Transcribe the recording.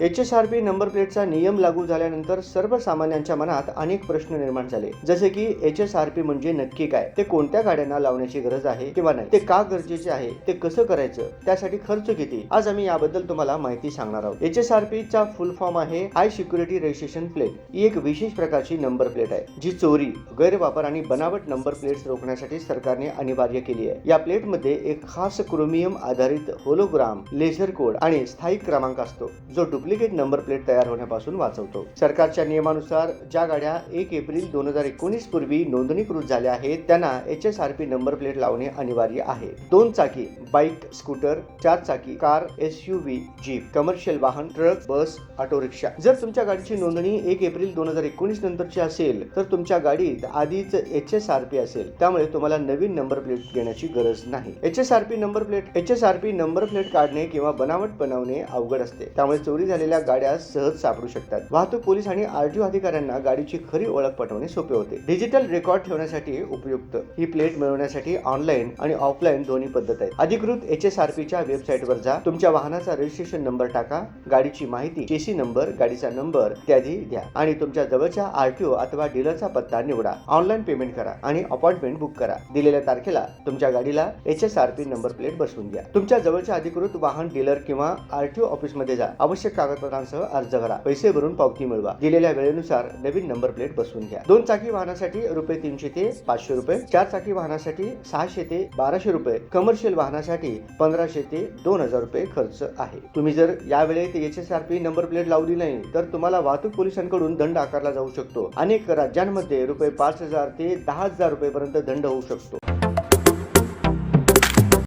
H S R P number प्लेटचा नियम लागू झाल्यानंतर सर्वसामान्यांच्या मनात अनेक प्रश्न निर्माण झाले. जसे की एच एस आर पी म्हणजे नक्की काय? ते कोणत्या गाड्यांना लावण्याची गरज आहे किंवा नाही? ते का गरजेचे आहे? ते कसं करायचं? त्यासाठी खर्च किती? आज आम्ही याबद्दल तुम्हाला माहिती सांगणार आहोत. एच एस आर पी चा फुल फॉर्म आहे हाय सिक्युरिटी रजिस्ट्रेशन प्लेट. ही एक विशेष प्रकारची नंबर प्लेट आहे जी चोरी गैरवापर आणि बनावट नंबर प्लेट्स रोखण्यासाठी सरकारने अनिवार्य केली आहे. या प्लेटमध्ये एक खास क्रोमियम आधारित होलोग्राम लेझर कोड आणि स्थायिक क्रमांक असतो जो डुप्लिकेट नंबर प्लेट तयार होण्यापासून वाचवतो. सरकारच्या नियमानुसार ज्या गाड्या एक एप्रिल दोन हजार एकोणीस पूर्वी नोंदणीकृत झाल्या आहेत त्यांना H S R P number plate लावणे अनिवार्य आहे. दोन चाकी बाईक स्कूटर चार चाकी car S U V jeep commercial वाहन ट्रक बस ऑटो रिक्षा जर तुमच्या गाडीची नोंदणी एक एप्रिल दोन हजार एकोणीस नंतरची असेल तर तुमच्या गाडीत आधीच एच एस आर पी असेल. त्यामुळे तुम्हाला नवीन नंबर प्लेट घेण्याची गरज नाही. H S R P number plate H S R P number plate काढणे किंवा बनावट बनवणे अवघड असते. त्यामुळे चोरी झालेल्या गाड्या सहज सापडू शकतात. वाहतूक पोलीस आणि आरटीओ अधिकाऱ्यांना गाडीची खरी ओळख पटवणे सोपे होते. डिजिटल रेकॉर्ड ठेवण्यासाठी उपयुक्त. ही प्लेट मिळवण्यासाठी ऑनलाईन आणि ऑफलाईन दोन्ही पद्धत आहेत. अधिकृत एच एस आर पीच्या वेबसाईटवर जा. तुमच्या वाहनाचा रजिस्ट्रेशन नंबर टाका. गाडीची माहिती चेसी नंबर गाडीचा नंबर इत्यादी द्या. आणि तुमच्या जवळच्या आरटीओ अथवा डीलरचा पत्ता निवडा. ऑनलाईन पेमेंट करा आणि अपॉइंटमेंट बुक करा. दिलेल्या तारखेला तुमच्या गाडीला H S R P number plate बसवून द्या. तुमच्या जवळच्या अधिकृत वाहन डीलर किंवा आरटीओ ऑफिसमध्ये जा. आवश्यक कागदपत्रांसह अर्ज करा. पैसे भरून पावती मिळवा. दिलेल्या वेळेनुसार नवीन नंबर प्लेट बसवून घ्या. दोन चाकी वाहनासाठी रुपये तीनशे ते पाचशे रुपये चार चाकी वाहनासाठी सहाशे ते बाराशे रुपये कमर्शियल वाहनासाठी पंधराशे ते दोन हजार रुपये खर्च आहे. तुम्ही जर यावेळेत H S R P number plate लावली नाही तर तुम्हाला वाहतूक पोलिसांकडून दंड आकारला जाऊ शकतो. अनेक राज्यांमध्ये रुपये पाच हजार ते दहा हजार रुपयेपर्यंत दंड होऊ शकतो.